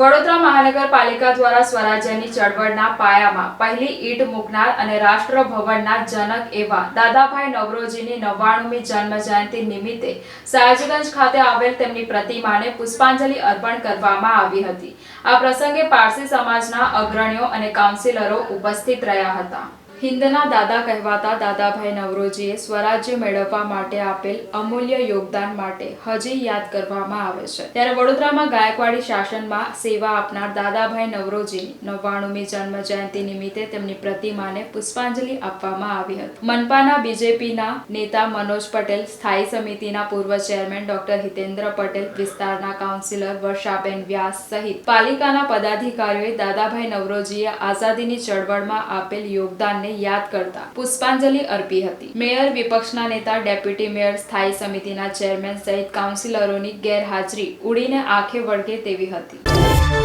વડોદરા મહાનગરપાલિકા દ્વારા સ્વરાજ્યની ચળવળના પાયામાં પહેલી ઈંટ મૂકનાર અને રાષ્ટ્ર ભવનના જનક એવા દાદાભાઈ નવરોજીની નવ્વાણુમી જન્મ જયંતિ નિમિત્તે સયાજીગંજ ખાતે આવેલ તેમની પ્રતિમાને પુષ્પાંજલિ અર્પણ કરવામાં આવી હતી. આ પ્રસંગે પારસી સમાજના અગ્રણીઓ અને કાઉન્સિલરો ઉપસ્થિત રહ્યા હતા. હિન્દના દાદા કહેવાતા દાદાભાઈ નવરોજીએ સ્વરાજ્ય મેળવવા માટે આપેલ અમૂલ્ય યોગદાન માટે હજી યાદ કરવામાં આવે છે. ત્યારે વડોદરામાં ગાયકવાડી શાસનમાં સેવા આપનાર દાદાભાઈ નવરોજીની નવ્વાણુમી જન્મ જયંતિ નિમિત્તે તેમની પ્રતિમાને પુષ્પાંજલિ આપવામાં આવી હતી. મનપાના બીજેપીના નેતા મનોજ પટેલ, સ્થાયી સમિતિના પૂર્વ ચેરમેન ડોક્ટર હિતેન્દ્ર પટેલ, વિસ્તારના કાઉન્સિલર વર્ષાબેન વ્યાસ સહિત પાલિકાના પદાધિકારીઓએ દાદાભાઈ નવરોજીએ આઝાદીની ચળવળમાં આપેલ યોગદાનને યાદ કરતા પુષ્પાંજલિ અર્પી હતી. મેયર વિપક્ષના નેતા, ડેપ્યુટી મેયર, સ્થાયી સમિતિના ચેરમેન સહિત કાઉન્સિલરોની ગેરહાજરી ઉડીને આંખે વળગે તેવી હતી.